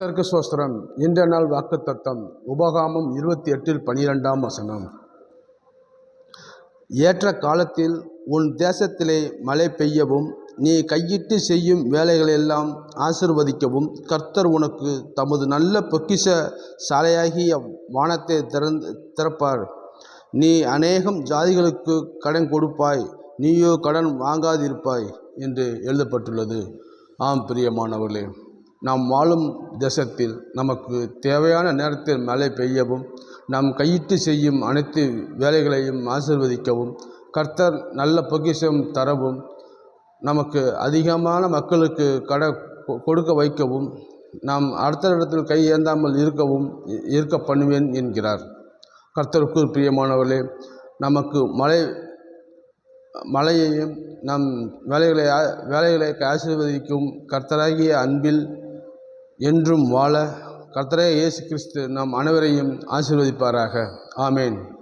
கர்த்தருக்கு சோஸ்திரம் இன்ற நாள் வாக்கு தத்தம் உபகாமம் இருபத்தி எட்டில் பனிரெண்டாம் வசனம். ஏற்ற காலத்தில் உன் தேசத்திலே மழை பெய்யவும் நீ கையிட்டு செய்யும் வேலைகளெல்லாம் ஆசிர்வதிக்கவும் கர்த்தர் உனக்கு தமது நல்ல பொக்கிஷ சாலையாகிய வானத்தை திறந்து திறப்பார். நீ அநேகம் ஜாதிகளுக்கு கடன் கொடுப்பாய் நீயோ கடன் வாங்காதிருப்பாய் என்று எழுதப்பட்டுள்ளது. ஆம் பிரியமானவர்களே. நாம் வாழும் தேசத்தில் நமக்கு தேவையான நேரத்தில் மழை பெய்யவும் நாம் கையிட்டு செய்யும் அனைத்து வேலைகளையும் ஆசிர்வதிக்கவும் கர்த்தர் நல்ல பொக்கிஷம் தரவும் நமக்கு அதிகமான மக்களுக்கு கடை கொ- கொடுக்க வைக்கவும் நாம் அடுத்த இடத்தில் கை ஏந்தாமல் இருக்கவும் இ- இருக்க பண்ணுவேன் என்கிறார். கர்த்தருக்கு பிரியமானவர்களே நமக்கு மழை மழையையும் நம் வேலைகளை வேலைகளை ஆசீர்வதிக்கும் கர்த்தராகிய அன்பில் என்றும் வாழ கர்த்தரே இயேசு கிறிஸ்து நம் அனைவரையும் ஆசீர்வதிப்பாராக. ஆமேன்.